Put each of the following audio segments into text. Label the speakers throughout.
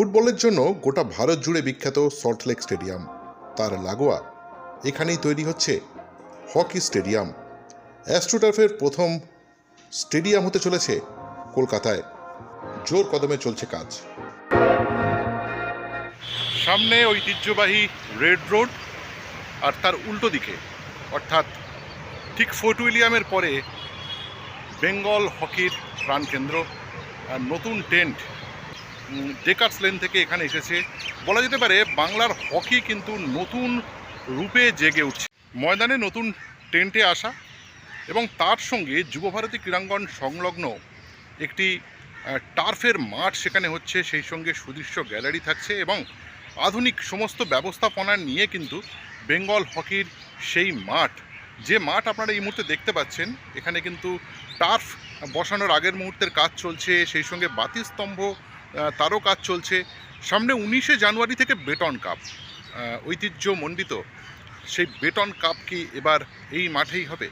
Speaker 1: ফুটবলের জন্য গোটা ভারত জুড়ে বিখ্যাত সল্টলেক স্টেডিয়াম। তার লাগোয়া এখানেই তৈরি হচ্ছে হকি স্টেডিয়াম। অ্যাস্ট্রোটার্ফের প্রথম স্টেডিয়াম হতে চলেছে কলকাতায়। জোর কদমে চলছে কাজ। সামনে ঐতিহ্যবাহী রেড রোড আর তার উল্টো দিকে, অর্থাৎ ঠিক ফোর্ট উইলিয়ামের পরে বেঙ্গল হকির প্রাণকেন্দ্র, আর নতুন টেন্ট ডেকার্স লেন থেকে এখানে এসেছে। বলা যেতে পারে, বাংলার হকি কিন্তু নতুন রূপে জেগে উঠছে। ময়দানে নতুন টেন্টে আসা এবং তার সঙ্গে যুবভারতী ক্রীড়াঙ্গন সংলগ্ন একটি টার্ফের মাঠ সেখানে হচ্ছে, সেই সঙ্গে সুদৃশ্য গ্যালারি থাকছে এবং আধুনিক সমস্ত ব্যবস্থাপনা নিয়ে কিন্তু বেঙ্গল হকির সেই মাঠ। যে মাঠ আপনারা এই মুহূর্তে দেখতে পাচ্ছেন, এখানে কিন্তু টার্ফ বসানোর আগের মুহূর্তের কাজ চলছে, সেই সঙ্গে বাতিস্তম্ভ তারও কাজ চলছে। সামনে উনিশে জানুয়ারি থেকে বেটন কাপ ঐতিহ্যমণ্ডিত। সেই বেটন কাপ কি এবার এই মাঠেই হবে?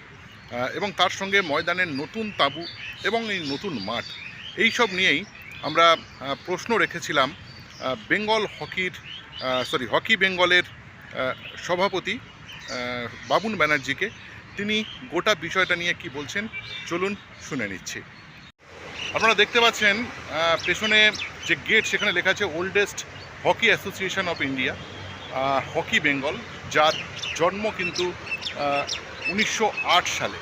Speaker 1: এবং তার সঙ্গে ময়দানের নতুন তাঁবু এবং এই নতুন মাঠ এই সব নিয়েই আমরা প্রশ্ন রেখেছিলাম। বেঙ্গল হকির সরি হকি বেঙ্গলের সভাপতি বাবুন ব্যানার্জিকে। তিনি গোটা বিষয়টা নিয়ে কি বলছেন? চলুন শুনে নিচ্ছি। আপনারা দেখতে পাচ্ছেন পেছনে যে গেট সেখানে লেখা আছে oldest hockey association of India hockey Bengal, যার জন্ম কিন্তু উনিশশো আট সালে।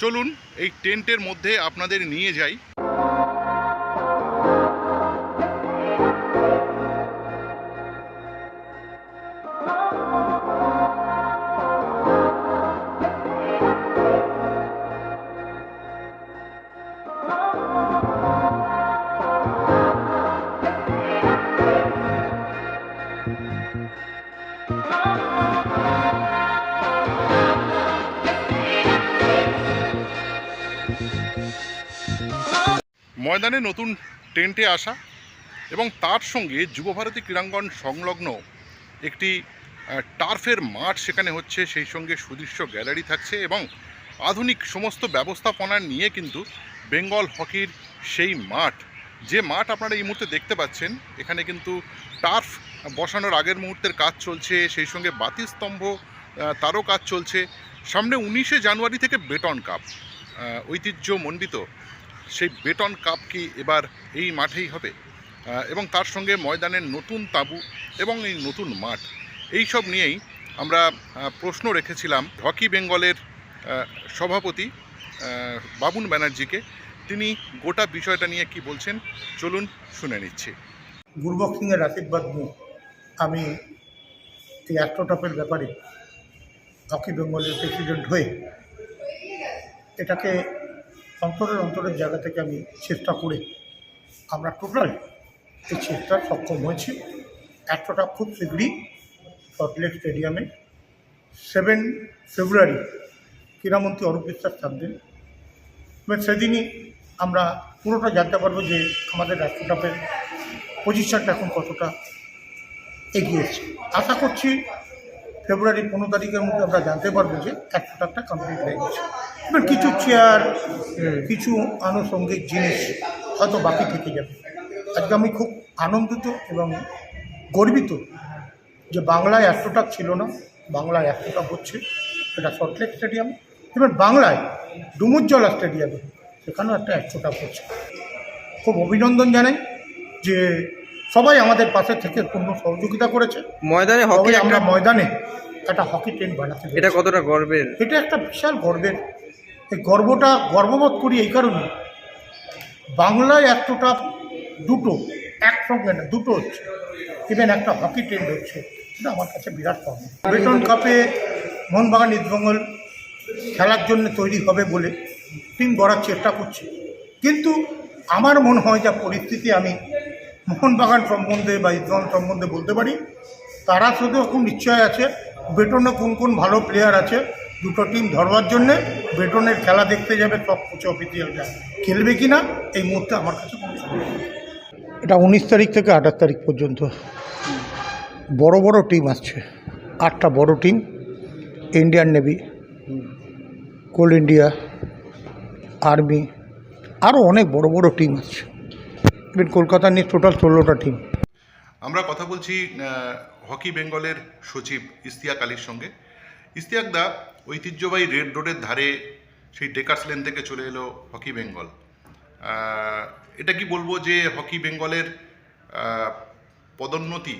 Speaker 1: চলুন, এই টেন্টের মধ্যে আপনাদের নিয়ে যাই। ময়দানে নতুন টেন্টে আসা এবং তার সঙ্গে যুবভারতী ক্রীড়াঙ্গন সংলগ্ন একটি টার্ফের মাঠ সেখানে হচ্ছে, সেই সঙ্গে সুদৃশ্য গ্যালারি থাকছে এবং আধুনিক সমস্ত ব্যবস্থাপনা নিয়ে কিন্তু বেঙ্গল হকির সেই মাঠ। যে মাঠ আপনারা এই মুহূর্তে দেখতে পাচ্ছেন, এখানে কিন্তু টার্ফ বসানোর আগের মুহূর্তের কাজ চলছে, সেই সঙ্গে বাতিস্তম্ভ তারও কাজ চলছে। সামনে উনিশে জানুয়ারি থেকে বেটন কাপ ঐতিহ্যমণ্ডিত। সেই বেটন কাপ কি এবার এই মাঠেই হবে? এবং তার সঙ্গে ময়দানের নতুন তাঁবু এবং এই নতুন মাঠ, এই সব নিয়েই আমরা প্রশ্ন রেখেছিলাম হকি বেঙ্গলের সভাপতি বাবুন ব্যানার্জিকে। তিনি গোটা বিষয়টা নিয়ে কি বলছেন চলুন শুনে নিচ্ছি।
Speaker 2: গুরবক সিংয়ের আশীর্বাদ নিয়ে আমি এই অ্যাস্ট্রোটপের ব্যাপারে হকি বেঙ্গলের প্রেসিডেন্ট হয়ে এটাকে অন্তরের অন্তরের জায়গা থেকে আমি চেষ্টা করে আমরা টোটাল এই চেষ্টা সক্ষম হয়েছি। অ্যাস্ট্রোটপ খুব শীঘ্রই সল্টলেক স্টেডিয়ামে সেভেন ফেব্রুয়ারি ক্রীড়ামন্ত্রী অরূপ বিশ্বাস থাকবেন। এবং সেদিনই আমরা পুরোটা জানতে পারব যে আমাদের অ্যাস্ট্রোটপের পজিশনটা এখন কতটা এগিয়েছে আশা করছি ফেব্রুয়ারি পনেরো তারিখের মধ্যে আমরা জানতে পারব যে একটা কমপ্লিট হয়ে গেছে। কিছু চেয়ার কিছু আনুষঙ্গিক জিনিস হয়তো বাকি থেকে যাবে। আজকে আমি খুব আনন্দিত এবং গর্বিত যে বাংলায় এতটা ছিল না বাংলায় এতটা হচ্ছে এটা সল্টলেক স্টেডিয়াম এবার বাংলায় ডুমুরজলা স্টেডিয়ামে সেখানেও একটা একশোটা হচ্ছে। খুব অভিনন্দন জানাই যে সবাই আমাদের পাশে থেকে পূর্ণ সহযোগিতা করেছে।
Speaker 3: ময়দানে হকি
Speaker 2: আমরা ময়দানে একটা হকি টেন্ট বানাতে
Speaker 3: এটা কতটা গর্বের?
Speaker 2: এটা একটা বিশাল গর্বের এই গর্বটা, গর্ববোধ করি এই কারণে। বাংলায় এতটা দুটো, একসঙ্গে না, দুটো হচ্ছে। ইভেন একটা হকি টেন্ট হচ্ছে, এটা আমার কাছে বিরাট পাওনা বেটন কাপে মোহনবাগান ইস্টবেঙ্গল খেলার জন্য তৈরি হবে বলে টিম গড়ার চেষ্টা করছে। কিন্তু আমার মনে হয় যা পরিস্থিতি, আমি মোহনবাগান সম্বন্ধে বা ইস্টবেঙ্গল সম্বন্ধে বলতে পারি, তারা শুধু এখন নিশ্চয় আছে বেটনে কোন কোন ভালো প্লেয়ার আছে দুটো টিম ধরবার জন্যে বেটনের খেলা দেখতে যাবে সব কিছু অফিসিয়ালরা খেলবে কি না এই মুহূর্তে আমার কাছে কোনো এটা উনিশ তারিখ থেকে আঠাশ তারিখ পর্যন্ত। বড় বড় টিম আসছে। আটটা বড় team Indian navy Coal India army আরও অনেক বড় বড় টিম আসছে। ইভেন কলকাতা নিয়ে টোটাল ষোলোটা টিম
Speaker 1: আমরা কথা বলছি হকি বেঙ্গলের সচিব ইস্তিয়াক আলীর সঙ্গে। ইস্তিয়াক দা ঐতিহ্যবাহী রেড রোডের ধারে সেই ডেকার্স লেন থেকে চলে এলো হকি বেঙ্গল। এটা কি বলব যে হকি বেঙ্গলের পদোন্নতি?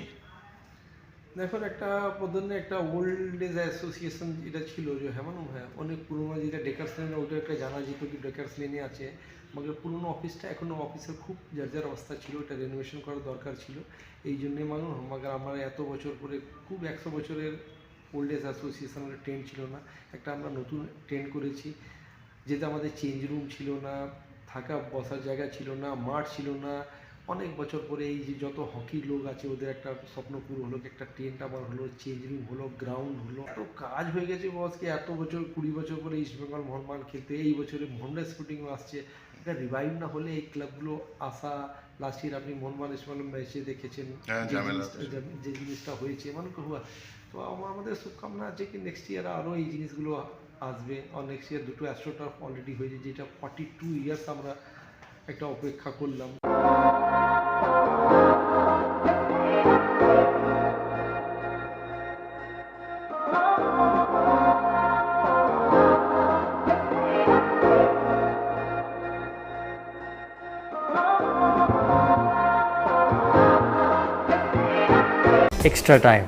Speaker 3: দেখুন, একটা প্রধান্য একটা ওল্ড এজ অ্যাসোসিয়েশন যেটা ছিল যে হেমান হ্যাঁ অনেক পুরোনো যেটা ডেকার্স লেনে, ওটা একটা জানা যেত কি ডেকার্স লেনে আছে আমাদের পুরোনো অফিসটা এখনও অফিসের খুব যার যার অবস্থা ছিল ওটা রেনোভেশন করার দরকার ছিল। এই জন্যে মানুষ আমাদের আমরা এত বছর পরে, খুব একশো বছরের ওল্ড এজ অ্যাসোসিয়েশনের ট্রেন্ড ছিল না। একটা আমরা নতুন ট্রেন্ড করেছি। যেটা আমাদের চেঞ্জ রুম ছিল না থাকা বসার জায়গা ছিল না মাঠ ছিল না। অনেক বছর পরে এই যে যত হকির লোক আছে ওদের একটা স্বপ্ন পুরো হলো একটা টেন্ট আবার হলো চেঞ্জ রুম হলো গ্রাউন্ড হলো। এত কাজ হয়ে গেছে বসকে এত বছর কুড়ি বছর পরে ইস্ট বেঙ্গল মোহনবাগান খেলতে এই বছরে মোহনডা স্পোর্টিংও আসছে। একটা রিভাইভ না হলে এই ক্লাবগুলো আসা লাস্ট ইয়ার আপনি মোহনবাগান ইস্ট বেঙ্গল ম্যাচে দেখেছেন।
Speaker 1: হ্যাঁ,
Speaker 3: যে জিনিসটা- হয়েছে। মানে তো আমাদের শুভকামনা আছে কি নেক্সট ইয়ার আরও এই জিনিসগুলো আসবে আর নেক্সট ইয়ার দুটো অ্যাস্ট্রোটার্ফ অলরেডি হয়েছে, যেটা ফর্টি টু ইয়ার্স আমরা একটা অপেক্ষা করলাম
Speaker 4: extra time.